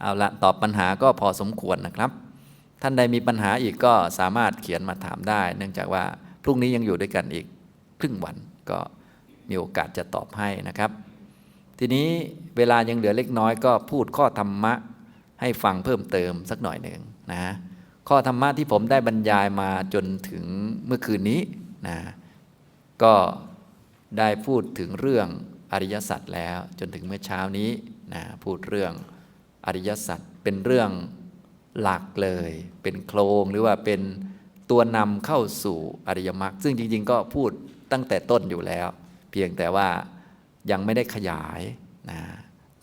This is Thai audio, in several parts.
เอาละตอบปัญหาก็พอสมควรนะครับ ท่านใดมีปัญหาอีกก็สามารถเขียนมาถามได้ เนื่องจากว่าพรุ่งนี้ยังอยู่ด้วยกันอีกครึ่งวันก็มีโอกาสจะตอบให้นะครับ ทีนี้เวลายังเหลือเล็กน้อยก็พูดข้อธรรมะให้ฟังเพิ่มเติมสักหน่อยหนึ่งนะข้อธรรมะที่ผมได้บรรยายมาจนถึงเมื่อคืนนี้นะก็ได้พูดถึงเรื่องอริยสัจแล้วจนถึงเมื่อเช้านี้นะพูดเรื่อง อริยสัจเป็นเรื่องหลักเลย เป็นโครงหรือว่าเป็นตัวนำเข้าสู่อริยมรรคซึ่งจริง ๆ ก็พูดตั้งแต่ต้นอยู่แล้ว เพียงแต่ว่ายังไม่ได้ขยายนะ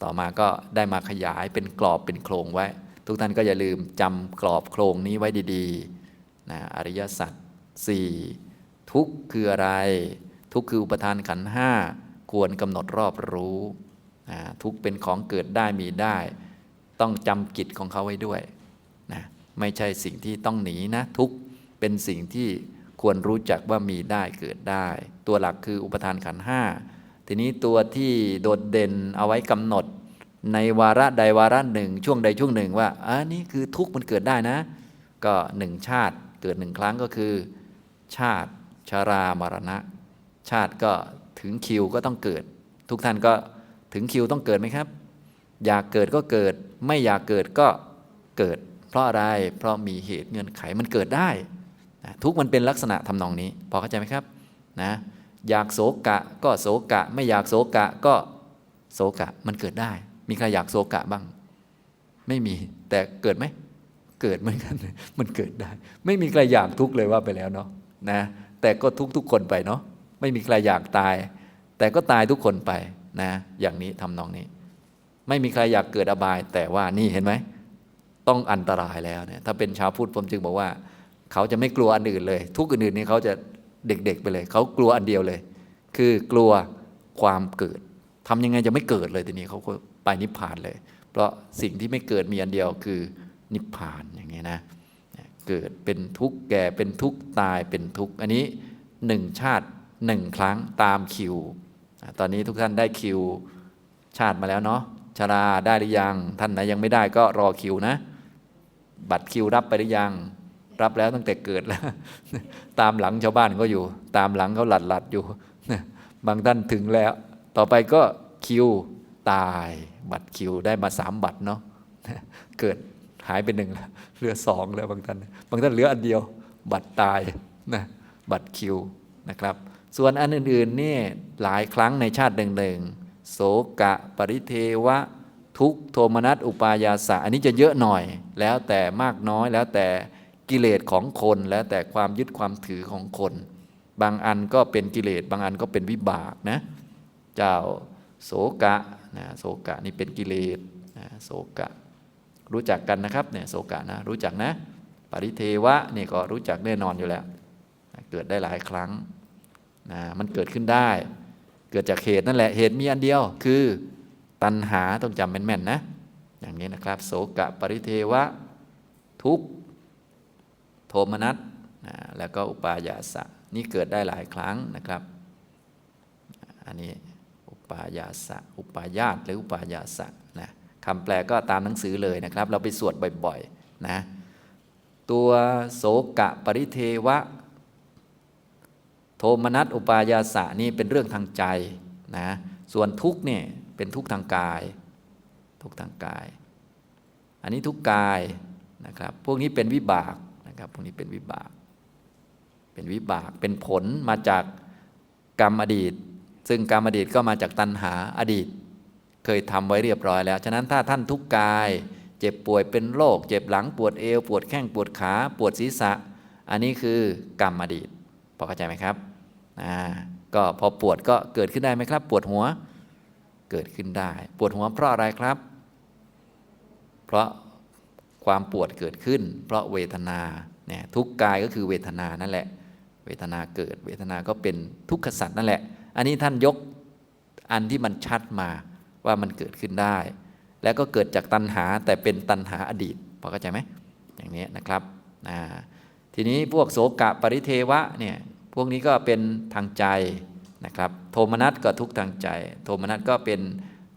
ต่อมาก็ได้มาขยายเป็นกรอบเป็นโครงไว้ ทุกท่านก็อย่าลืมจำกรอบโครงนี้ไว้ดีๆนะอริยสัจสี่ทุกคืออะไร ทุกคืออุปทานขันห้าควรกำหนดรอบรู้นะทุกเป็นของเกิดได้มีได้ ต้องจำกิจของเขาไว้ด้วยนะไม่ใช่สิ่งที่ต้องหนีนะทุกเป็นสิ่งที่ควรรู้จักว่ามีได้เกิดได้ ตัวหลักคืออุปทานขันห้าทีนี้ตัวที่โดดเด่นเอาไว้กำหนด ในวาระใดวาระหนึ่ง ช่วงใดช่วงหนึ่งว่าอันนี้คือทุกข์มันเกิดได้นะ ก็หนึ่งชาติเกิดหนึ่งครั้งก็คือ ชาติชารามรณะ ชาติก็ถึงคิวก็ต้องเกิด ทุกท่านก็ถึงคิวต้องเกิดไหมครับ อยากเกิดก็เกิด ไม่อยากเกิดก็เกิด เพราะอะไร เพราะมีเหตุเงื่อนไขมันเกิดได้ ทุกมันเป็นลักษณะทำนองนี้ พอเข้าใจไหมครับนะอยากโศกะก็โศกะ ไม่อยากโศกะก็โศกะมันเกิดได้ มีใครอยากโศกะบ้าง ไม่มีแต่เกิดไหมเกิดเหมือนกัน มันเกิดได้ ไม่มีใครอยากทุกข์เลยว่าไปแล้วเนาะนะแต่ก็ทุกทุกคนไปเนาะไม่มีใครอยากตาย แต่ก็ตายทุกคนไปนะอย่างนี้ทำนองนี้ ไม่มีใครอยากเกิดอบาย แต่ว่านี่เห็นไหม ต้องอันตรายแล้วเนี่ยถ้าเป็นชาวพุทธผมจึงบอกว่า เขาจะไม่กลัวอันอื่นเลย ทุกอื่นๆนี่เขาจะเด็กๆไปเลย เขากลัวอันเดียวเลย คือกลัวความเกิดทำยังไงจะไม่เกิดเลยทีนี้เขาก็ไปนิพพานเลย เพราะสิ่งที่ไม่เกิดมีอันเดียวคือนิพพานอย่างนี้นะเกิดเป็นทุกข์แก่เป็นทุกข์ตายเป็นทุกข์อันนี้หนึ่งชาติหนึ่งครั้งตามคิว ตอนนี้ทุกท่านได้คิวชาติมาแล้วเนาะ ชาราได้หรือยัง ท่านไหนยังไม่ได้ก็รอคิวนะ บัตรคิวรับไปหรือยัง รับแล้วตั้งแต่เกิดแล้ว ตามหลังชาวบ้านก็อยู่ ตามหลังเขาหลัดหลัดอยู่ บางท่านถึงแล้ว ต่อไปก็คิวตาย บัตรคิวได้มาสามบัตรเนาะ เกิดหายไปหนึ่งแล้วเหลือสองแล้วบางท่าน บางท่านเหลืออันเดียว บัตรตายนะบัตรคิวนะครับ ส่วนอันอื่นๆนี่หลายครั้งในชาติหนึ่งๆ โสกะ ปริเทวะ ทุกโทมนัสอุปายาสะอันนี้จะเยอะหน่อย แล้วแต่มากน้อยแล้วแต่กิเลสของคน แล้วแต่ความยึดความถือของคน บางอันก็เป็นกิเลสบางอันก็เป็นวิบากนะเจ้าโสกะนะโสกะนี่เป็นกิเลสนะโสกะ รู้จักกันนะครับเนี่ยโสกะนะรู้จักนะ ปริเทวะนี่ก็รู้จักแน่นอนอยู่แล้วนะเกิดได้หลายครั้งนะมันเกิดขึ้นได้ เกิดจากเหตุนั่นแหละเหตุมีอันเดียว คือตัณหาต้องจำแม่นๆนะ อย่างนี้นะครับ โสกะปริเทวะ ทุกโทมนัสแล้วก็อุปายาสะ นี่เกิดได้หลายครั้งนะครับ อันนี้อุปายาสะ อุปายาตหรืออุปายาสะนะคำแปลก็ตามหนังสือเลยนะครับ เราไปสวดบ่อยๆนะตัวโสกะปริเทวะ โทมนัสอุปายาสะนี่เป็นเรื่องทางใจนะส่วนทุกเนี่ยเป็นทุกทางกาย ทุกทางกาย อันนี้ทุกกายนะครับ พวกนี้เป็นวิบากนะครับพวกนี้เป็นวิบาก เป็นวิบากเป็นผลมาจากกรรมอดีต ซึ่งกรรมอดีตก็มาจากตัณหาอดีต เคยทำไว้เรียบร้อยแล้ว ฉะนั้นถ้าท่านทุกกาย เจ็บป่วยเป็นโรคเจ็บหลังปวดเอว ปวดแข้งปวดขา ปวดศีรษะ อันนี้คือกรรมอดีตพอเข้าใจไหมครับ อ่าก็พอปวดก็เกิดขึ้นได้ไหมครับ ปวดหัวเกิดขึ้นได้ ปวดหัวเพราะอะไรครับ เพราะความปวดเกิดขึ้น เพราะเวทนาเนี่ยทุกกายก็คือเวทนานั่นแหละ เวทนาเกิด เวทนาก็เป็นทุกขสัตว์นั่นแหละ อันนี้ท่านยกอันที่มันชัดมาว่ามันเกิดขึ้นได้ แล้วก็เกิดจากตัณหาแต่เป็นตัณหาอดีตพอเข้าใจไหมอย่างนี้นะครับทีนี้พวกโสกะปริเทวะเนี่ย วกนี้ก็เป็นทางใจนะครับ โทมนัสก็ทุกทางใจ โทมนัสก็เป็น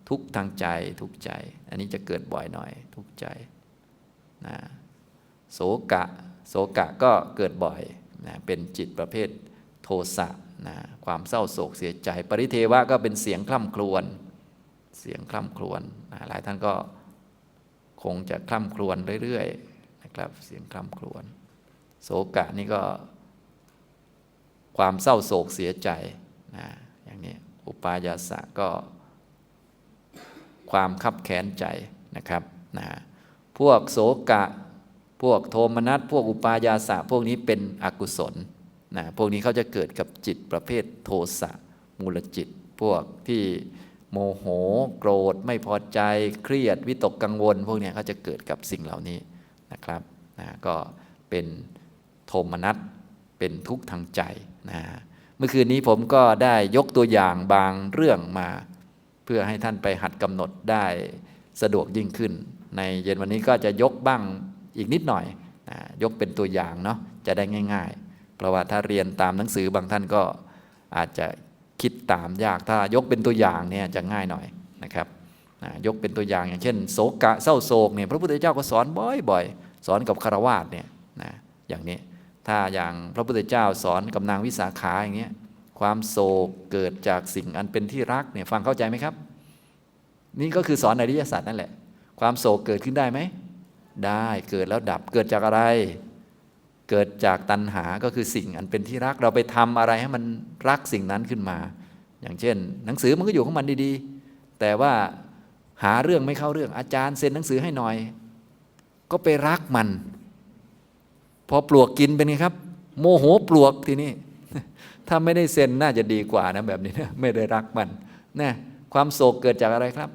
ทุกทางใจทุกใจ อันนี้จะเกิดบ่อยหน่อย ทุกใจนะโศกะโศกะก็เกิดบ่อยนะเป็นจิตประเภทโทสะนะความเศร้าโศกเสียใจ ปริเทวะก็เป็นเสียงคล่ำครวญเสียงคล่ำครวญนะหลายท่านก็คงจะคล่ำครวญเรื่อยๆนะครับ เสียงคล่ำครวญโศกะนี่ก็ ความเศร้าโศกเสียใจนะอย่างนี้อุปายาสะก็ ความคับแค้นใจนะครับนะพวกโศกะ พวกโทมนัสพวกอุปายาสะพวกนี้เป็นอกุศลนะพวกนี้เขาจะเกิดกับจิตประเภทโทสะมูลจิต พวกที่โมโหโกรธไม่พอใจเครียดวิตกกังวล พวกนี้เขาจะเกิดกับสิ่งเหล่านี้นะครับนะก็เป็นโทมนัส เป็นทุกข์ทางใจนะเมื่อคืนนี้ผมก็ได้ยกตัวอย่างบางเรื่องมา เพื่อให้ท่านไปหัดกำหนดได้สะดวกยิ่งขึ้น ในเย็นวันนี้ก็จะยกบ้างอีกนิดหน่อยนะยกเป็นตัวอย่างเนาะจะได้ง่าย ๆ เพราะว่าถ้าเรียนตามหนังสือบางท่านก็อาจจะคิดตามยากถ้ายกเป็นตัวอย่างเนี่ยจะง่ายหน่อยนะครับนะยกเป็นตัวอย่างอย่างเช่นโศกะเศร้าโศกเนี่ยพระพุทธเจ้าก็สอนบ่อยๆ สอนกับคารวาสเนี่ยนะอย่างนี้ ถ้าอย่างพระพุทธเจ้าสอนกับนางวิสาขาอย่างเงี้ยความโศกเกิดจากสิ่งอันเป็นที่รักเนี่ยฟังเข้าใจไหมครับ นี่ก็คือสอนอริยสัจนั่นแหละ ความโศกเกิดขึ้นได้ไหมได้เกิดแล้วดับเกิดจากอะไร เกิดจากตัณหาก็คือสิ่งอันเป็นที่รักเราไปทำอะไรให้มันรักสิ่งนั้นขึ้นมา อย่างเช่น หนังสือมันก็อยู่ของมันดีๆ แต่ว่าหาเรื่องไม่เข้าเรื่องอาจารย์เซ็นหนังสือให้หน่อย ก็ไปรักมัน พอปลวกกินเป็นไงครับ โมโหปลวกทีนี้ถ้าไม่ได้เซ็นน่าจะดีกว่านะแบบนี้นะไม่ได้รักมันนะความโศกเกิดจากอะไรครับ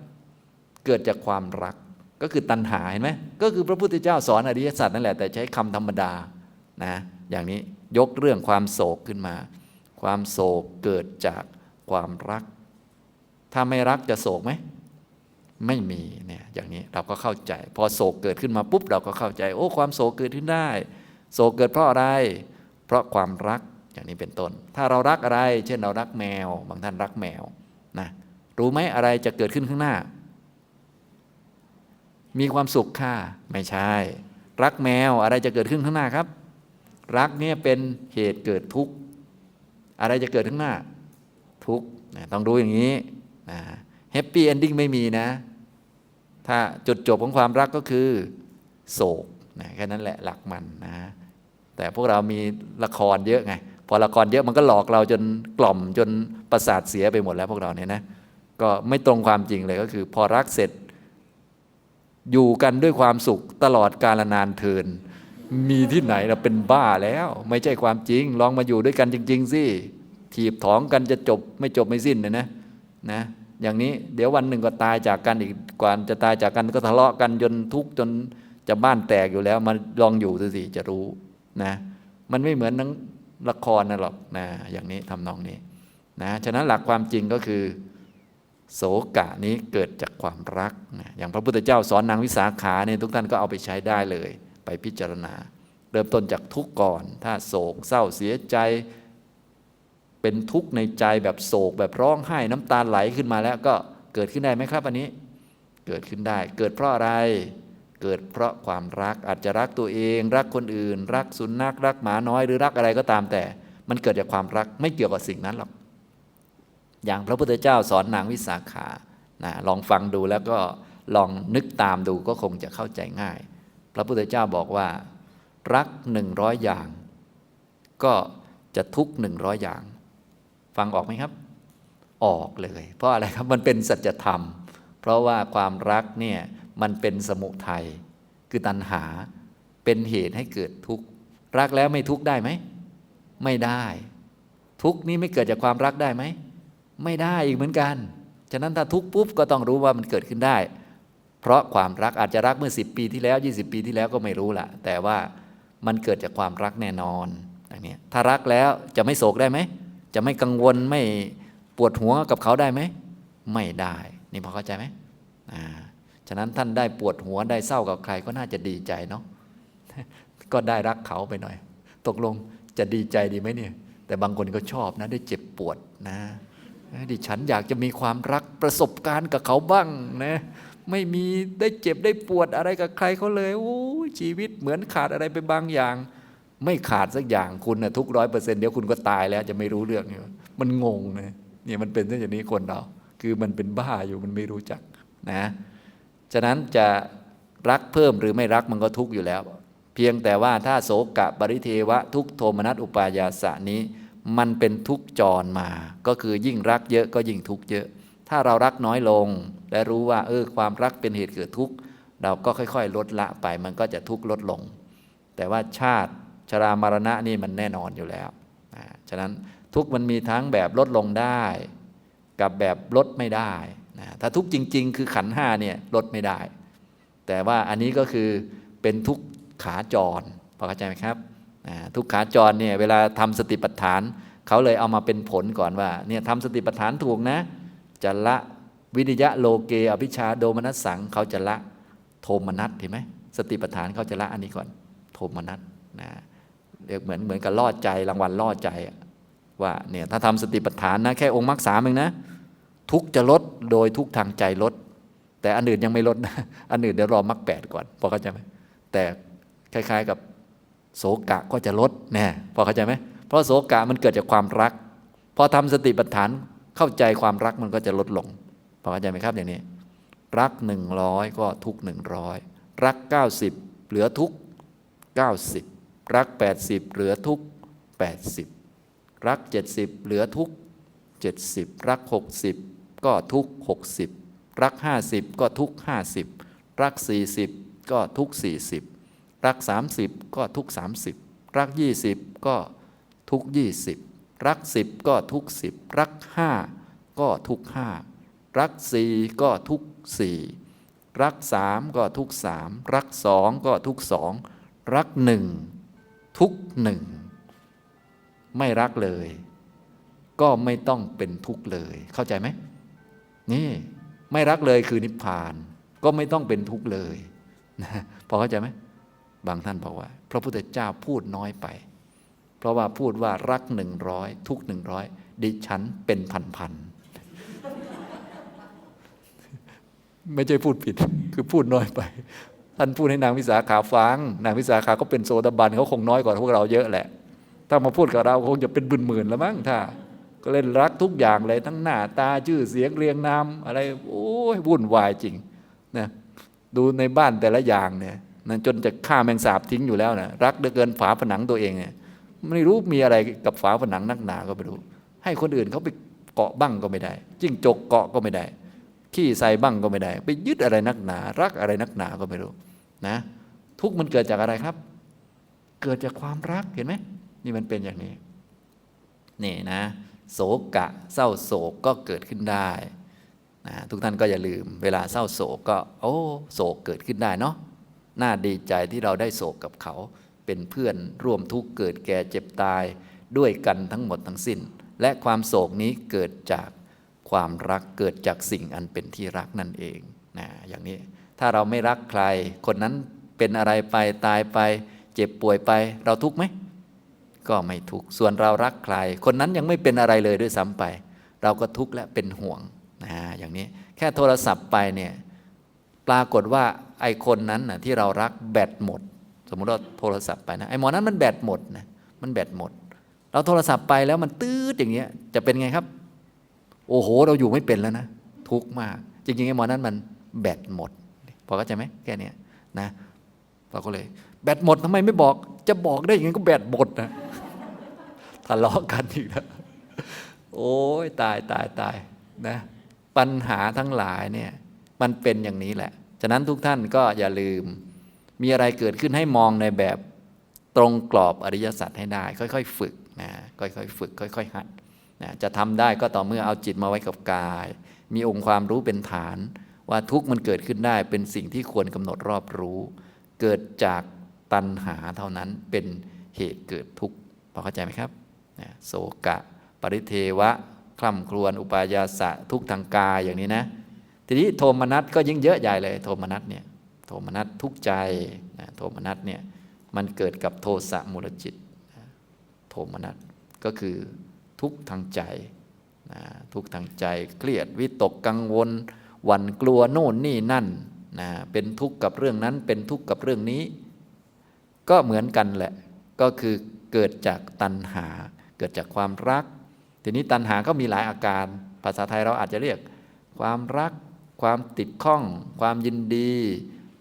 เกิดจากความรักก็คือตัณหาเห็นไหมก็คือพระพุทธเจ้าสอนอริยสัจนั่นแหละแต่ใช้คำธรรมดานะอย่างนี้ยกเรื่องความโศกขึ้นมา ความโศกเกิดจากความรัก ถ้าไม่รักจะโศกไหมไม่มีเนี่ยอย่างนี้เราก็เข้าใจ พอโศกเกิดขึ้นมาปุ๊บเราก็เข้าใจ โอ้ความโศกเกิดขึ้นได้ โศกเกิดเพราะอะไร เพราะความรักอย่างนี้เป็นต้น ถ้าเรารักอะไร เช่นเรารักแมว บางท่านรักแมวนะรู้ไหมอะไรจะเกิดขึ้นข้างหน้า มีความสุขค่ะ ไม่ใช่ รักแมวอะไรจะเกิดขึ้นข้างหน้าครับ รักเนี่ยเป็นเหตุเกิดทุกข์อะไรจะเกิดข้างหน้า ทุกข์ต้องดูอย่างนี้นะแฮปปี้เอนดิ้งไม่มีนะ ถ้าจุดจบของความรักก็คือ โศกนะแค่นั้นแหละหลักมันนะ แต่พวกเรามีละครเยอะไง พอละครเยอะมันก็หลอกเราจนกล่อมจนประสาทเสียไปหมดแล้วพวกเราเนี่ยนะ ก็ไม่ตรงความจริงเลยก็คือ พอรักเสร็จ อยู่กันด้วยความสุขตลอดกาลนานเทิน มีที่ไหนเราเป็นบ้าแล้ว ไม่ใช่ความจริง ลองมาอยู่ด้วยกันจริง ๆสิถีบถองกันจะจบไม่จบไม่สิ้นเลยนะนะอย่างนี้เดี๋ยววันหนึ่งก็ตายจากกันอีกกว่าจะตายจากกันก็ทะเลาะกันจนทุกข์จนจะบ้านแตกอยู่แล้วมาลองอยู่ดูสิจะรู้ นะมันไม่เหมือนนังละครนะหรอกนะอย่างนี้ทำนองนี้นะฉะนั้นหลักความจริงก็คือ โสกะนี้เกิดจากความรักนะอย่างพระพุทธเจ้าสอนนางวิสาขาเนี่ยทุกท่านก็เอาไปใช้ได้เลย ไปพิจารณา เริ่มต้นจากทุกข์ก่อน ถ้าโศกเศร้าเสียใจ เป็นทุกข์ในใจแบบโศกแบบร้องไห้น้ำตาไหลขึ้นมาแล้วก็เกิดขึ้นได้ไหมครับอันนี้ เกิดขึ้นได้ เกิดเพราะอะไร เกิดเพราะความรักอาจจะรักตัวเอง รักคนอื่น รักสุนัขรักหมาน้อยหรือรักอะไรก็ตามแต่ มันเกิดจากความรักไม่เกี่ยวกับสิ่งนั้นหรอก อย่างพระพุทธเจ้าสอนนางวิสาขานะลองฟังดูแล้วก็ลองนึกตามดูก็คงจะเข้าใจง่าย พระพุทธเจ้าบอกว่า รักหนึ่งร้อยอย่าง ก็จะทุกหนึ่งร้อยอย่าง ฟังออกไหมครับ ออกเลย เพราะอะไรครับมันเป็นสัจธรรม เพราะว่าความรักเนี่ย มันเป็นสมุทัยคือตัณหาเป็นเหตุให้เกิดทุกข์รักแล้วไม่ทุกข์ได้ไหม ไม่ได้ ทุกข์นี้ไม่เกิดจากความรักได้ไหม ไม่ได้อีกเหมือนกัน ฉะนั้นถ้าทุกข์ปุ๊บก็ต้องรู้ว่ามันเกิดขึ้นได้ เพราะความรักอาจจะรักเมื่อ 10 ปีที่แล้ว 20 ปีที่แล้วก็ไม่รู้ละแต่ว่ามันเกิดจากความรักแน่นอนอย่างนี้ถ้ารักแล้วจะไม่โศกได้ไหม จะไม่กังวลไม่ปวดหัวกับเขาได้ไหม ไม่ได้ นี่พอเข้าใจไหมอ่า ฉะนั้นท่านได้ปวดหัวได้เศร้ากับใครก็น่าจะดีใจเนาะก็ได้รักเขาไปหน่อย ตกลงจะดีใจดีไหมเนี่ย แต่บางคนก็ชอบนะ ได้เจ็บปวดนะดิฉันอยากจะมีความรักประสบการณ์กับเขาบ้างนะไม่มีได้เจ็บได้ปวดอะไรกับใครเขาเลยโอ้ชีวิตเหมือนขาดอะไรไปบางอย่าง ไม่ขาดสักอย่างคุณนะทุกร้อยเปอร์เซ็นต์เดี๋ยวคุณก็ตายแล้วจะไม่รู้เรื่องเนี่ยมันงงนะเนี่ยมันเป็นเช่นนี้คนเรา คือมันเป็นบ้าอยู่มันไม่รู้จักนะ ฉะนั้นจะรักเพิ่มหรือไม่รักมันก็ทุกข์อยู่แล้ว เพียงแต่ว่าถ้าโสกะปริเทวะทุกโทมนัสอุปายาสะนี้ มันเป็นทุกจรมา ก็คือยิ่งรักเยอะก็ยิ่งทุกข์เยอะ ถ้าเรารักน้อยลง และรู้ว่า เออ ความรักเป็นเหตุเกิดทุกข์เราก็ค่อย ๆ ลดละไป มันก็จะทุกข์ลดลง แต่ว่าชาติชรามรณะนี่มันแน่นอนอยู่แล้วฉะนั้นทุกมันมีทั้งแบบลดลงได้ กับแบบลดไม่ได้ นะถ้าทุกข์จริง ๆ คือขันห้าเนี่ยลดไม่ได้ แต่ว่าอันนี้ก็คือเป็นทุกข์ขาจรพอเข้าใจไหมครับทุกข์ขาจรเนี่ยเวลาทำสติปัฏฐาน เขาเลยเอามาเป็นผลก่อนว่าเนี่ยทำสติปัฏฐานถูกนะ จะละวิริยะโลเกอภิชาโดมนัสสังเขาจะละโทมนัสเห็นไหมสติปัฏฐานเขาจะละอันนี้ก่อน โทมนัสนะเรียกเหมือนเหมือนกับล่อใจรางวัลล่อใจว่าเนี่ยถ้าทำสติปัฏฐานนะแค่องค์มรรคสามเองนะ ทุกจะลดโดยทุกทางใจลด แต่อันอื่นยังไม่ลดนะอันอื่นเดี๋ยวรอมรรคแปดก่อนพอเข้าใจไหมแต่คล้าย ๆกับโศกะก็จะลดแน่พอเข้าใจไหมเพราะโศกะมันเกิดจากความรัก พอทำสติปัฏฐานเข้าใจความรักมันก็จะลดลงพอเข้าใจไหมครับอย่างนี้ รักหนึ่งร้อยก็ทุกหนึ่งร้อยรักเก้าสิบเหลือทุกเก้าสิบรักแปดสิบเหลือทุกแปดสิบรักเจ็ดสิบเหลือทุกเจ็ดสิบรักหกสิบ ก็ทุกหกสิบรักห้าสิบก็ทุกห้าสิบรักสี่สิบก็ทุกสี่สิบรักสามสิบก็ทุกสามสิบรักยี่สิบก็ทุกยี่สิบรักสิบก็ทุกสิบรักห้าก็ทุกห้ารักสี่ก็ทุกสี่รักสามก็ทุกสามรักสองก็ทุกสองรักหนึ่งทุกหนึ่งไม่รักเลยก็ไม่ต้องเป็นทุกข์เลย เข้าใจไหม นี่ไม่รักเลยคือนิพพาน ก็ไม่ต้องเป็นทุกข์เลยนะพอเข้าใจไหมบางท่านบอกว่า พระพุทธเจ้าพูดน้อยไป เพราะว่าพูดว่ารักหนึ่งร้อยทุกหนึ่งร้อยดิฉันเป็นพันพันไม่ใช่พูดผิด คือพูดน้อยไป ท่านพูดให้นางวิสาขาฟัง นางวิสาขาก็เป็นโซดาบันเขาคงน้อยกว่าพวกเราเยอะแหละ ถ้ามาพูดกับเราคงจะเป็นหมื่นๆแล้วมั้งถ้า ก็เล่นรักทุกอย่างเลยทั้งหน้าตาชื่อเสียงเรียงนามอะไรโอ้ยวุ่นวายจริงนะดูในบ้านแต่ละอย่างเนี่ยนะจนจะฆ่าแมงสาบทิ้งอยู่แล้วนะรักเหลือเกินฝาผนังตัวเองเนี่ยไม่รู้มีอะไรกับฝาผนังนักหนาก็ไม่รู้ให้คนอื่นเขาไปเกาะบ้างก็ไม่ได้ จิ้งจกเกาะก็ไม่ได้ ขี้ใส่บ้างก็ไม่ได้ ไปยึดอะไรนักหนา รักอะไรนักหนาก็ไม่รู้นะ ทุกมันเกิดจากอะไรครับ เกิดจากความรักเห็นไหมนี่มันเป็นอย่างนี้ นี่นะ โศกะ เศร้าโศกก็เกิดขึ้นได้นะทุกท่านก็อย่าลืม เวลาเศร้าโศกก็ โอ้โศกเกิดขึ้นได้เนาะน่าดีใจที่เราได้โศกกับเขา เป็นเพื่อนร่วมทุกข์เกิดแก่เจ็บตายด้วยกันทั้งหมดทั้งสิ้น และความโศกนี้เกิดจากความรักเกิดจากสิ่งอันเป็นที่รักนั่นเองนะอย่างนี้ถ้าเราไม่รักใคร คนนั้นเป็นอะไรไปตายไป เจ็บป่วยไป เราทุกข์ไหม ก็ไม่ทุกข์ส่วนเรารักใคร คนนั้นยังไม่เป็นอะไรเลยด้วยซ้ำไป เราก็ทุกข์และเป็นห่วงนะอย่างนี้แค่โทรศัพท์ไปเนี่ยปรากฏว่าไอคนนั้นนะที่เรารักแบตหมด สมมติเราโทรศัพท์ไปนะไอหมอนั้นมันแบตหมดนะมันแบตหมด เราโทรศัพท์ไปแล้วมันตืดอย่างเงี้ยจะเป็นไงครับ โอ้โห เราอยู่ไม่เป็นแล้วนะทุกข์มาก จริงๆไอหมอนั้นมันแบตหมดพอเข้าใจไหมแค่นี้นะเราก็เลย แบตหมดทำไมไม่บอก จะบอกได้ยังไงก็แบตหมดนะ ทะเลาะกันอีกแล้วโอ้ยตายตายตายนะ ปัญหาทั้งหลายเนี่ย มันเป็นอย่างนี้แหละ ฉะนั้นทุกท่านก็อย่าลืม มีอะไรเกิดขึ้นให้มองในแบบตรงกรอบอริยสัจให้ได้ ค่อยๆ ฝึกนะค่อยๆ ฝึก ค่อย ๆ หัดนะจะทำได้ก็ต่อเมื่อเอาจิตมาไว้กับกาย มีองค์ความรู้เป็นฐาน ว่าทุกข์มันเกิดขึ้นได้เป็นสิ่งที่ควรกำหนดรอบรู้ เกิดจากตัณหาเท่านั้นเป็นเหตุเกิดทุกข์พอเข้าใจไหมครับ โศกะ ปริเทวะ คล่ำครวญอุปายาสะทุกทางกายอย่างนี้นะ ทีนี้โทมนัสก็ยิ่งเยอะใหญ่เลย โทมนัสเนี่ยโทมนัสทุกใจนะโทมนัสเนี่ยมันเกิดกับโทสะมูลจิตนะโทมนัสก็คือทุกทางใจนะทุกทางใจเครียดวิตกกังวลหวั่นกลัวโน่นนี่นั่นนะเป็นทุกข์กับเรื่องนั้นเป็นทุกข์กับเรื่องนี้ ก็เหมือนกันแหละ ก็คือเกิดจากตัณหา เกิดจากความรัก ทีนี้ตัณหาก็มีหลายอาการ ภาษาไทยเราอาจจะเรียก ความรัก ความติดข้อง ความยินดี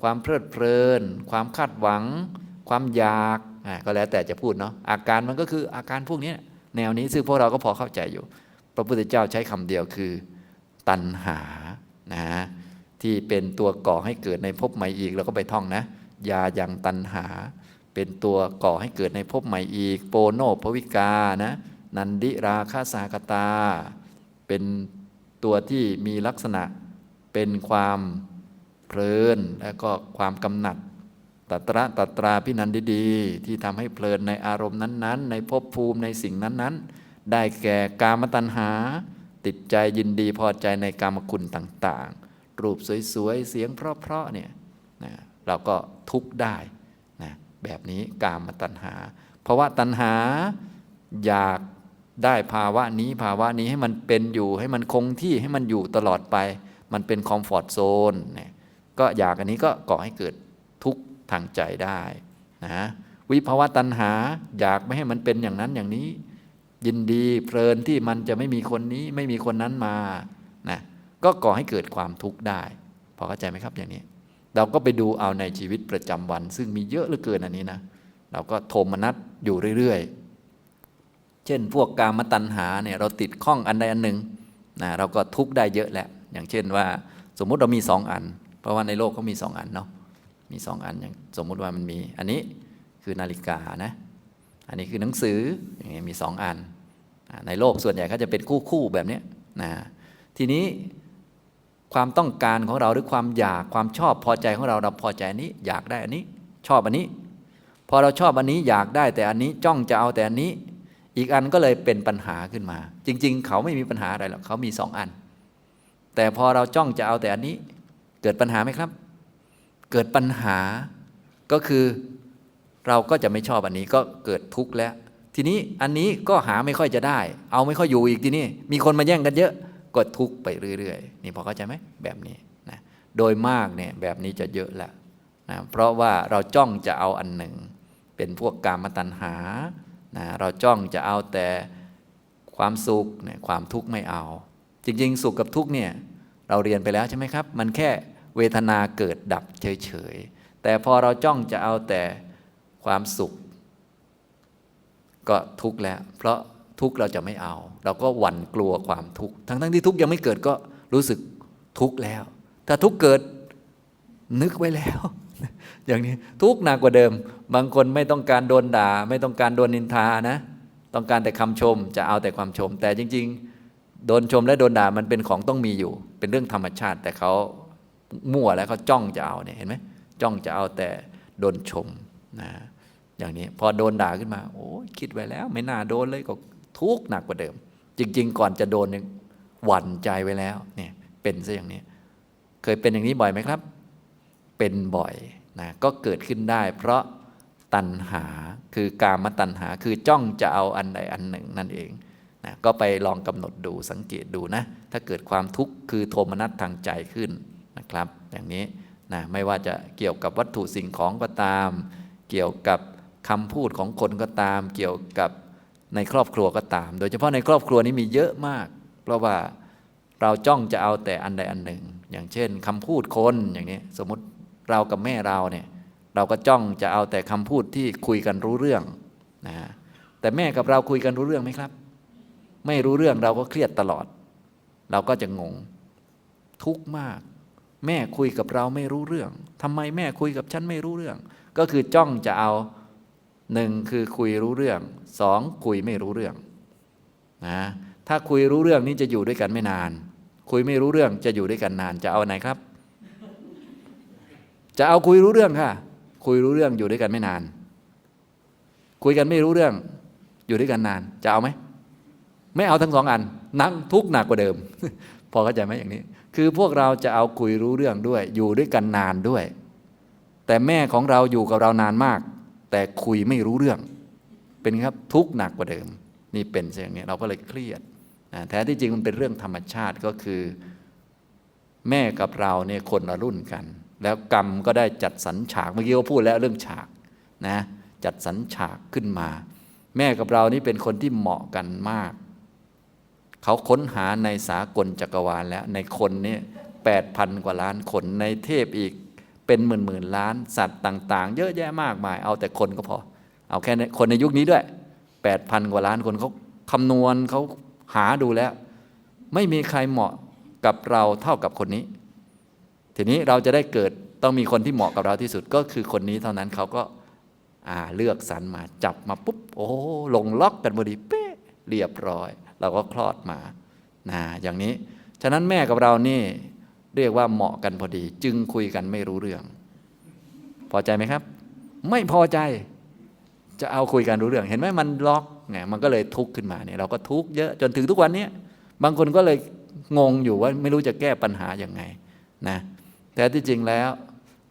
ความเพลิดเพลิน ความคาดหวัง ความอยากก็แล้วแต่จะพูดเนาะอาการมันก็คืออาการพวกนี้แนวนี้ซึ่งพวกเราก็พอเข้าใจอยู่ พระพุทธเจ้าใช้คำเดียวคือ ตัณหานะที่เป็นตัวก่อให้เกิดในภพใหม่อีกเราก็ไปท่องนะยายังตัณหา เป็นตัวก่อให้เกิดในภพใหม่อีก โปโนภวิกานะนันดิราคาสากตา เป็นตัวที่มีลักษณะเป็นความเพลินและก็ความกำหนัดตัตระตัตราพินันดีๆที่ทำให้เพลินในอารมณ์นั้นๆ ในภพภูมิในสิ่งนั้นๆ ได้แก่กามตัณหา ติดใจยินดีพอใจในกามคุณต่างๆ รูปสวยๆ เสียงเพราะๆเนี่ยเราก็ทุกข์ได้ แบบนี้กามตัณหา เพราะว่าตัณหาอยากได้ภาวะนี้ภาวะนี้ให้มันเป็นอยู่ให้มันคงที่ให้มันอยู่ตลอดไป มันเป็นคอมฟอร์ทโซนเนี่ยก็อยากอันนี้ก็ก่อให้เกิดทุกข์ทางใจได้นะวิภาวะตัณหาอยากไม่ให้มันเป็นอย่างนั้นอย่างนี้ ยินดีเพลินที่มันจะไม่มีคนนี้ไม่มีคนนั้นมานะก็ก่อให้เกิดความทุกข์ได้ พอเข้าใจไหมครับอย่างนี้ เราก็ไปดูเอาในชีวิตประจำวัน ซึ่งมีเยอะเหลือเกินอันนี้นะ เราก็โทมนัสอยู่เรื่อยๆ เช่นพวกกามตัณหาเนี่ยเราติดข้องอันใดอันหนึ่งนะเราก็ทุกได้เยอะแหละ อย่างเช่นว่าสมมุติเรามีสองอัน เพราะว่าในโลกเขามีสองอันเนาะ มีสองอันอย่างสมมุติว่ามันมี อันนี้คือนาฬิกานะ อันนี้คือหนังสืออย่างเงี้ยมีสองอัน ในโลกส่วนใหญ่เขาจะเป็นคู่คู่แบบนี้นะ ทีนี้ ความต้องการของเราหรือความอยากความชอบพอใจของเราเราพอใจอันนี้ อยากได้อันนี้ ชอบอันนี้ พอเราชอบอันนี้อยากได้แต่อันนี้จ้องจะเอาแต่อันนี้ อีกอันก็เลยเป็นปัญหาขึ้นมา จริง ๆ เขาไม่มีปัญหาอะไรหรอกเขามีสองอัน แต่พอเราจ้องจะเอาแต่อันนี้ เกิดปัญหาไหมครับ เกิดปัญหาก็คือเราก็จะไม่ชอบอันนี้ก็เกิดทุกข์แล้ว ทีนี้อันนี้ก็หาไม่ค่อยจะได้ เอาไม่ค่อยอยู่อีกทีนี้มีคนมาแย่งกันเยอะ ก็ทุกข์ไปเรื่อยๆ นี่พอเข้าใจไหมแบบนี้นะโดยมากเนี่ยแบบนี้จะเยอะแหละนะเพราะว่าเราจ้องจะเอาอันหนึ่ง เป็นพวกกามตัณหานะเราจ้องจะเอาแต่ความสุขเนี่ยความทุกข์ไม่เอา จริงๆ สุขกับทุกข์เนี่ยเราเรียนไปแล้วใช่ไหมครับ มันแค่เวทนาเกิดดับเฉยๆ แต่พอเราจ้องจะเอาแต่ความสุข ก็ทุกข์แล้ว เพราะ ทุกข์เราจะไม่เอา เราก็หวั่นกลัวความทุกข์ทั้งๆที่ทุกข์ยังไม่เกิดก็รู้สึกทุกข์แล้ว ถ้าทุกข์เกิดนึกไว้แล้ว อย่างนี้ทุกข์หนักกว่าเดิม บางคนไม่ต้องการโดนด่า ไม่ต้องการโดนนินทานะ ต้องการแต่คำชมจะเอาแต่ความชม แต่จริง ๆ โดนชมและโดนด่ามันเป็นของต้องมีอยู่ เป็นเรื่องธรรมชาติ แต่เขามั่วแล้วเขาจ้องจะเอาเนี่ยเห็นไหมจ้องจะเอาแต่โดนชมนะอย่างนี้พอโดนด่าขึ้นมา โอ้คิดไว้แล้ว ไม่น่าโดนเลยก็ ทุกข์หนักกว่าเดิม จริง ๆ ก่อนจะโดนหวั่นใจไว้แล้วเนี่ยเป็นซะอย่างนี้ เคยเป็นอย่างนี้บ่อยไหมครับ เป็นบ่อยนะก็เกิดขึ้นได้ เพราะตัณหาคือกามตัณหาคือจ้องจะเอาอันใดอันหนึ่งนั่นเองนะก็ไปลองกำหนดดูสังเกตดูนะ ถ้าเกิดความทุกข์คือโทมนัสทางใจขึ้นนะครับ อย่างนี้นะไม่ว่าจะเกี่ยวกับวัตถุสิ่งของก็ตาม เกี่ยวกับคำพูดของคนก็ตาม เกี่ยวกับ ในครอบครัวก็ตาม โดยเฉพาะในครอบครัวนี้มีเยอะมาก เพราะว่าเราจ้องจะเอาแต่อันใดอันหนึ่ง อย่างเช่นคำพูดคนอย่างนี้สมมติเรากับแม่เราเนี่ยเราก็จ้องจะเอาแต่คำพูดที่คุยกันรู้เรื่องนะแต่แม่กับเราคุยกันรู้เรื่องไหมครับ ไม่รู้เรื่องเราก็เครียดตลอด เราก็จะงง ทุกข์มาก แม่คุยกับเราไม่รู้เรื่องทำไมแม่คุยกับฉันไม่รู้เรื่อง ก็คือจ้องจะเอา หนึ่งคือคุยรู้เรื่องสองคุยไม่รู้เรื่องนะถ้าคุยรู้เรื่องนี้จะอยู่ด้วยกันไม่นาน คุยไม่รู้เรื่องจะอยู่ด้วยกันนาน จะเอาไหนครับ จะเอาคุยรู้เรื่องค่ะ คุยรู้เรื่องอยู่ด้วยกันไม่นาน คุยกันไม่รู้เรื่อง อยู่ด้วยกันนาน จะเอาไหมไม่เอาทั้งสองอัน นั่งทุกข์หนักกว่าเดิม พอเข้าใจไหมอย่างนี้ คือพวกเราจะเอาคุยรู้เรื่องด้วย อยู่ด้วยกันนานด้วย แต่แม่ของเราอยู่กับเรานานมาก แต่คุยไม่รู้เรื่อง เป็นครับทุกข์หนักกว่าเดิม นี่เป็นอย่างนี้เราก็เลยเครียดนะแท้ที่จริงมันเป็นเรื่องธรรมชาติก็คือ แม่กับเราเนี่ยคนละรุ่นกัน แล้วกรรมก็ได้จัดสรรฉากเมื่อกี้เขาพูดแล้วเรื่องฉากนะจัดสรรฉากขึ้นมา แม่กับเรานี่เป็นคนที่เหมาะกันมาก เขาค้นหาในสากลจักรวาลแล้วในคนนี่แปดพันกว่าล้านคนในเทพอีก เป็นหมื่นหมื่นล้านสัตว์ต่างๆ เยอะแยะมากมาย เอาแต่คนก็พอ เอาแค่คนในยุคนี้ด้วยแปดพันกว่าล้านคนเขาคำนวณเขาหาดูแล้ว ไม่มีใครเหมาะกับเราเท่ากับคนนี้ ทีนี้เราจะได้เกิดต้องมีคนที่เหมาะกับเราที่สุดก็คือคนนี้เท่านั้นเขาก็อาเลือกสรรมาจับมาปุ๊บ โอ้ลงล็อกกันพอดีเป๊ะเรียบร้อย เราก็คลอดมานะอย่างนี้ ฉะนั้นแม่กับเรานี่ เรียกว่าเหมาะกันพอดี จึงคุยกันไม่รู้เรื่อง พอใจไหมครับ ไม่พอใจ จะเอาคุยกันรู้เรื่อง เห็นไหมมันล็อกไงมันก็เลยทุกข์ขึ้นมาเนี่ยเราก็ทุกข์เยอะจนถึงทุกวันนี้บางคนก็เลยงงอยู่ว่าไม่รู้จะแก้ปัญหาอย่างไงนะแต่ที่จริงแล้ว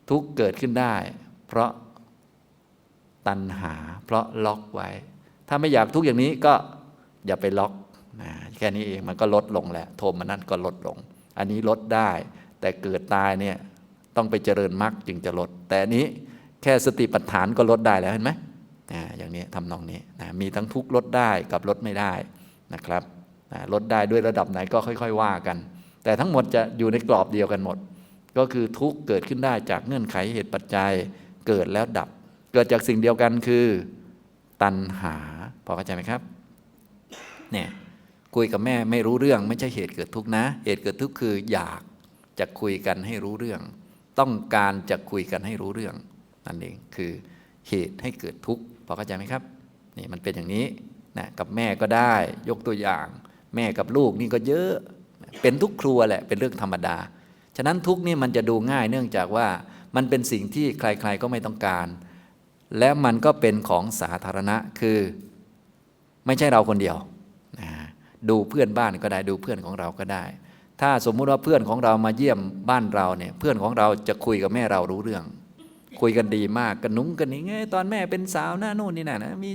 ทุกข์เกิดขึ้นได้ เพราะตัณหา เพราะล็อกไว้ ถ้าไม่อยากทุกข์อย่างนี้ก็อย่าไปล็อกนะแค่นี้เองมันก็ลดลงแหละ โทมนัสก็ลดลง อันนี้ลดได้ แต่เกิดตายเนี่ยต้องไปเจริญมรรคจึงจะลด แต่อันนี้แค่สติปัฏฐานก็ลดได้แล้วเห็นไหมอย่างนี้ทำนองนี้นะมีทั้งทุกข์ลดได้กับลดไม่ได้นะครับนะลดได้ด้วยระดับไหนก็ค่อย ๆ ว่ากัน แต่ทั้งหมดจะอยู่ในกรอบเดียวกันหมด ก็คือทุกข์เกิดขึ้นได้จากเงื่อนไขเหตุปัจจัยเกิดแล้วดับ เกิดจากสิ่งเดียวกันคือ ตัณหาพอเข้าใจไหมครับเนี่ย คุยกับแม่ไม่รู้เรื่องไม่ใช่เหตุเกิดทุกข์นะ เหตุเกิดทุกข์คืออยากจะคุยกันให้รู้เรื่อง ต้องการจะคุยกันให้รู้เรื่องนั่นเองคือเหตุให้เกิดทุกข์พอเข้าใจไหมครับนี่มันเป็นอย่างนี้นะกับแม่ก็ได้ยกตัวอย่าง แม่กับลูกนี่ก็เยอะ เป็นทุกครัวแหละเป็นเรื่องธรรมดา ฉะนั้นทุกนี่มันจะดูง่ายเนื่องจากว่ามันเป็นสิ่งที่ใครๆก็ไม่ต้องการ และมันก็เป็นของสาธารณะคือ ไม่ใช่เราคนเดียว ดูเพื่อนบ้านก็ได้ดูเพื่อนของเราก็ได้ ถ้าสมมุติว่าเพื่อนของเรามาเยี่ยมบ้านเราเนี่ยเพื่อนของเราจะคุยกับแม่เรารู้เรื่อง คุยกันดีมากกันนุ้งกันนี่ไงตอนแม่เป็นสาวหน้านู่นนี่น่ะนะมี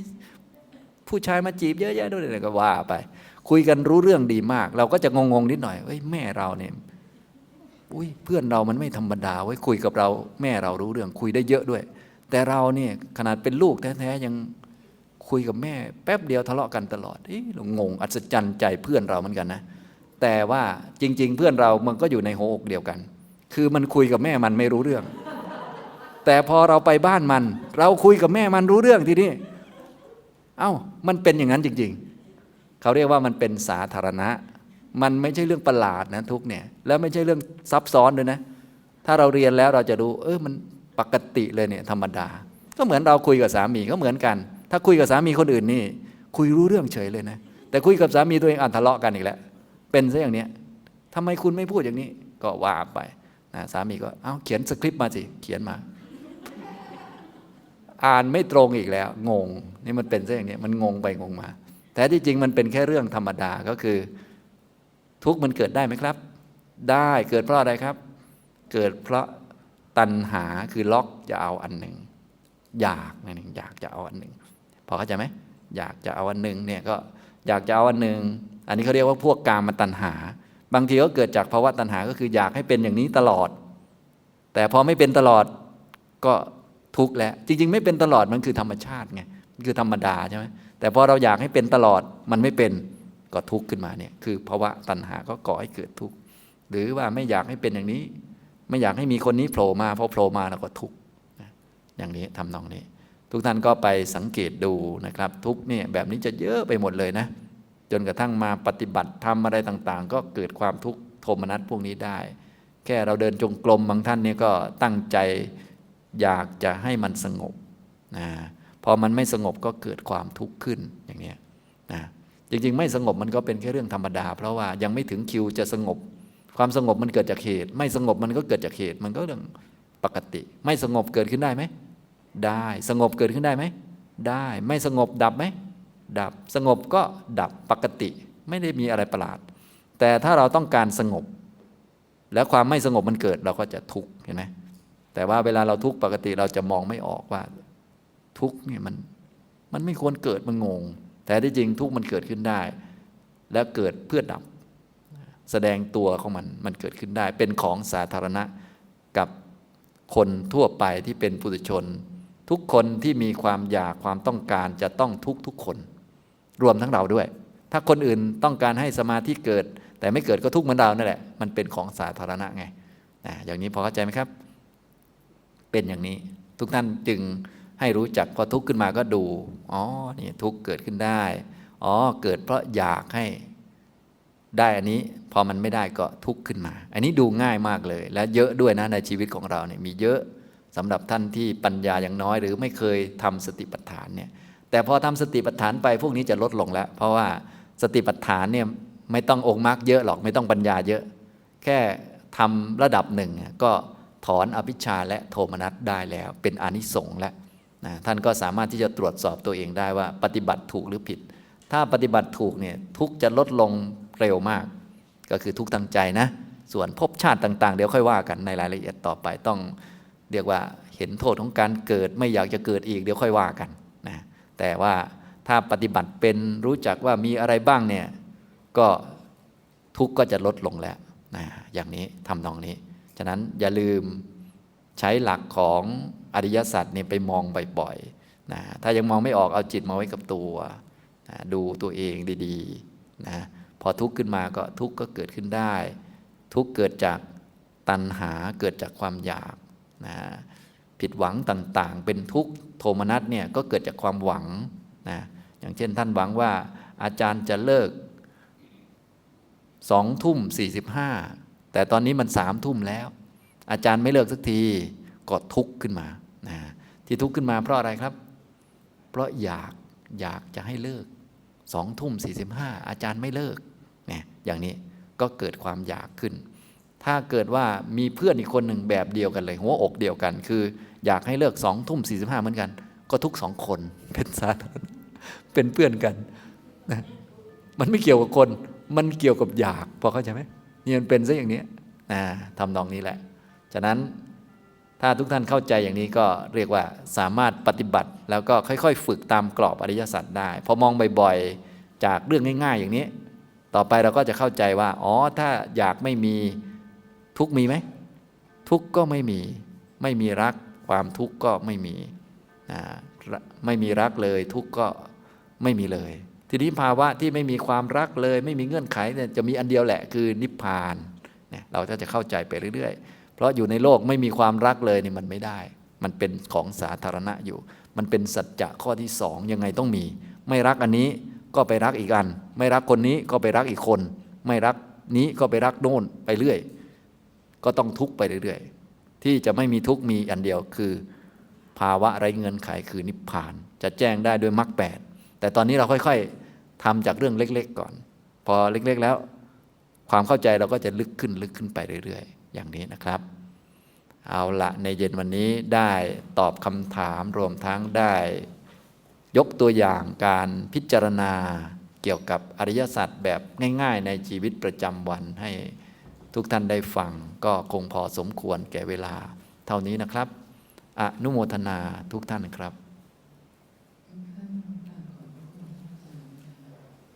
ผู้ชายมาจีบเยอะแยะด้วยเลยก็ว่าไป คุยกันรู้เรื่องดีมาก เราก็จะงงๆนิดหน่อยเฮ้ยแม่เราเนี่ยอุ้ยเพื่อนเรามันไม่ธรรมดาไว้คุยกับเราแม่เรารู้เรื่องคุยได้เยอะด้วย แต่เราเนี่ยขนาดเป็นลูกแท้ๆยัง คุยกับแม่ แป๊บเดียวทะเลาะกันตลอดเอ๊ะเรางงอัศจรรย์ใจเพื่อนเราเหมือนกันนะ แต่ว่าจริง ๆ เพื่อนเรามันก็อยู่ในหัวอกเดียวกัน คือมันคุยกับแม่มันไม่รู้เรื่อง แต่พอเราไปบ้านมัน เราคุยกับแม่มันรู้เรื่องทีนี้เอ้ามันเป็นอย่างนั้นจริง ๆ เขาเรียกว่ามันเป็นสาธารณะ มันไม่ใช่เรื่องประหลาดนะทุกเนี่ย แล้วไม่ใช่เรื่องซับซ้อนด้วยนะ ถ้าเราเรียนแล้วเราจะรู้ เออมันปกติเลยเนี่ยธรรมดา ก็เหมือนเราคุยกับสามีก็เหมือนกัน ถ้าคุยกับสามีคนอื่นนี่ คุยรู้เรื่องเฉยเลยนะ แต่คุยกับสามีตัวเองอ่านทะเลาะกันอีกแล้ว เป็นซะอย่างเนี้ยทำไมคุณไม่พูดอย่างนี้ ก็ว่าไปนะสามีก็เอาเขียนสคริปต์มาสิ เขียนมา อ่านไม่ตรงอีกแล้ว งง นี่มันเป็นซะอย่างนี้มันงงไปงงมา แต่ที่จริงมันเป็นแค่เรื่องธรรมดาก็คือ ทุกข์มันเกิดได้ไหมครับ ได้เกิดเพราะอะไรครับ เกิดเพราะตัณหาคือล็อกจะเอาอันหนึ่งอยากนั่นเองอยากจะเอาอันหนึ่ง พอเข้าใจไหมอยากจะเอาอันหนึ่งเนี่ยก็อยากจะเอาอันหนึ่งอันนี้เขาเรียกว่าพวกกามตัณหา บางทีก็เกิดจากภาวะตัณหาก็คืออยากให้เป็นอย่างนี้ตลอด แต่พอไม่เป็นตลอดก็ทุกข์แล้ว จริง ๆ ไม่เป็นตลอดมันคือธรรมชาติไงมันคือธรรมดาใช่ไหมแต่พอเราอยากให้เป็นตลอดมันไม่เป็นก็ทุกข์ขึ้นมาเนี่ยคือภาวะตัณหาก็ก่อให้เกิดทุกข์หรือว่าไม่อยากให้เป็นอย่างนี้ ไม่อยากให้มีคนนี้โผล่มาพอโผล่มาเราก็ทุกข์อย่างนี้ทำนองนี้ ทุกท่านก็ไปสังเกตดูนะครับ ทุกเนี่ยแบบนี้จะเยอะไปหมดเลยนะ จนกระทั่งมาปฏิบัติทำอะไรต่างๆ ก็เกิดความทุกข์โทมนัสพวกนี้ได้ แค่เราเดินจงกรมบางท่านเนี่ยก็ตั้งใจอยากจะให้มันสงบนะพอมันไม่สงบก็เกิดความทุกข์ขึ้นอย่างนี้นะจริงๆ ไม่สงบมันก็เป็นแค่เรื่องธรรมดา เพราะว่ายังไม่ถึงคิวจะสงบ ความสงบมันเกิดจากเหตุ ไม่สงบมันก็เกิดจากเหตุ มันก็เรื่องปกติ ไม่สงบเกิดขึ้นได้ไหม ได้ สงบเกิดขึ้นได้ไหม ได้ ไม่สงบดับไหม ดับ สงบก็ดับปกติ ไม่ได้มีอะไรประหลาด แต่ถ้าเราต้องการสงบ แล้วความไม่สงบมันเกิดเราก็จะทุกข์ เห็นไหม แต่ว่าเวลาเราทุกข์ปกติเราจะมองไม่ออกว่า ทุกข์เนี่ยมัน มันไม่ควรเกิด มันงง แต่ที่จริงทุกข์มันเกิดขึ้นได้ แล้วเกิดเพื่อดับ แสดงตัวของมัน มันเกิดขึ้นได้ เป็นของสาธารณะกับคนทั่วไปที่เป็นปุถุชน ทุกคนที่มีความอยากความต้องการจะต้องทุกทุกคน รวมทั้งเราด้วย ถ้าคนอื่นต้องการให้สมาธิเกิด แต่ไม่เกิดก็ทุกเหมือนเรานั่นแหละ มันเป็นของสาธารณะไงอะอย่างนี้พอเข้าใจไหมครับ เป็นอย่างนี้ ทุกท่านจึงให้รู้จักพอทุกข์ขึ้นมาก็ดู อ๋อ นี่ทุกข์เกิดขึ้นได้ อ๋อ เกิดเพราะอยากให้ได้อันนี้พอมันไม่ได้ก็ทุกข์ขึ้นมา อันนี้ดูง่ายมากเลย และเยอะด้วยนะในชีวิตของเราเนี่ยมีเยอะ สำหรับท่านที่ปัญญาอย่างน้อย หรือไม่เคยทำสติปัฏฐานเนี่ยแต่พอทำสติปัฏฐานไปพวกนี้จะลดลงแล้ว เพราะว่าสติปัฏฐานเนี่ยไม่ต้ององค์มรรคเยอะหรอกไม่ต้องปัญญาเยอะ แค่ทำระดับหนึ่งก็ถอนอภิชาและโทมนัสได้แล้ว เป็นอนิสงส์แล้วนะท่านก็สามารถที่จะตรวจสอบตัวเองได้ว่าปฏิบัติถูกหรือผิด ถ้าปฏิบัติถูกเนี่ยทุกจะลดลงเร็วมาก ก็คือทุกทางใจนะ ส่วนภพชาติต่าง ๆ เดี๋ยวค่อยว่ากันในรายละเอียดต่อไปต้อง เรียกว่าเห็นโทษของการเกิดไม่อยากจะเกิดอีกเดี๋ยวค่อยว่ากันนะแต่ว่าถ้าปฏิบัติเป็นรู้จักว่ามีอะไรบ้างเนี่ยก็ทุกข์ก็จะลดลงแล้วนะอย่างนี้ทำนองนี้ ฉะนั้นอย่าลืมใช้หลักของอริยสัจเนี่ยไปมองบ่อยๆนะถ้ายังมองไม่ออกเอาจิตมาไว้กับตัวนะดูตัวเองดีๆนะพอทุกข์ขึ้นมาก็ทุกข์ก็เกิดขึ้นได้ ทุกข์เกิดจากตัณหาเกิดจากความอยาก นะผิดหวังต่างๆ เป็นทุกข์โทมนัสเนี่ยก็เกิดจากความหวังนะอย่างเช่นท่านหวังว่าอาจารย์จะเลิกสองทุ่มสี่สิบห้าแต่ตอนนี้มันสามทุ่มแล้ว อาจารย์ไม่เลิกสักทีก็ทุกข์ขึ้นมานะที่ทุกข์ขึ้นมาเพราะอะไรครับ เพราะอยากอยากจะให้เลิกสองทุ่มสี่สิบห้าอาจารย์ไม่เลิกเนี่ยอย่างนี้ก็เกิดความอยากขึ้น ถ้าเกิดว่ามีเพื่อนอีกคนหนึ่งแบบเดียวกันเลย หัวอกเดียวกัน คือ อยากให้เลิกสองทุ่มสี่สิบห้าเหมือนกัน ก็ทุกสองคนเป็นสาธารณเป็นเพื่อนกันนะมันไม่เกี่ยวกับคน มันเกี่ยวกับอยากพอเข้าใจไหมนี่มันเป็นซะอย่างนี้นะทำนองนี้แหละ ฉะนั้นถ้าทุกท่านเข้าใจอย่างนี้ก็เรียกว่าสามารถปฏิบัติ แล้วก็ค่อยๆ ฝึกตามกรอบอริยสัจได้ พอมองบ่อยๆ จากเรื่องง่าย ๆ อย่างนี้ ต่อไปเราก็จะเข้าใจว่า อ๋อ ถ้าอยากไม่มี ทุกมีไหม ทุกก็ไม่มี ไม่มีรัก ความทุกข์ก็ไม่มีนะไม่มีรักเลย ทุกข์ก็ไม่มีเลย ทีนี้ภาวะที่ไม่มีความรักเลย ไม่มีเงื่อนไขเนี่ยจะมีอันเดียวแหละ คือนิพพานเนี่ยเราจะเข้าใจไปเรื่อยๆ เพราะอยู่ในโลกไม่มีความรักเลยนี่มันไม่ได้ มันเป็นของสาธารณะอยู่ มันเป็นสัจจะข้อที่สองยังไงต้องมี ไม่รักอันนี้ก็ไปรักอีกอัน ไม่รักคนนี้ก็ไปรักอีกคน ไม่รักนี้ก็ไปรักโน่นไปเรื่อย ก็ต้องทุกข์ไปเรื่อยๆ ที่จะไม่มีทุกข์มีอันเดียวคือ ภาวะไร้เงินไขคือนิพพาน จะแจ้งได้ด้วยมรรคแปดแต่ตอนนี้เราค่อยๆทำจากเรื่องเล็ก ๆ ก่อน พอเล็กๆแล้ว ความเข้าใจเราก็จะลึกขึ้นลึกขึ้นไปเรื่อยๆ อย่างนี้นะครับ เอาละในเย็นวันนี้ได้ตอบคำถามรวมทั้งได้ ยกตัวอย่างการพิจารณาเกี่ยวกับอริยสัจแบบง่าย ๆ ในชีวิตประจำวันให้ ทุกท่านได้ฟังก็คงพอสมควรแก่เวลา เท่านี้นะครับ อนุโมทนาทุกท่านครับ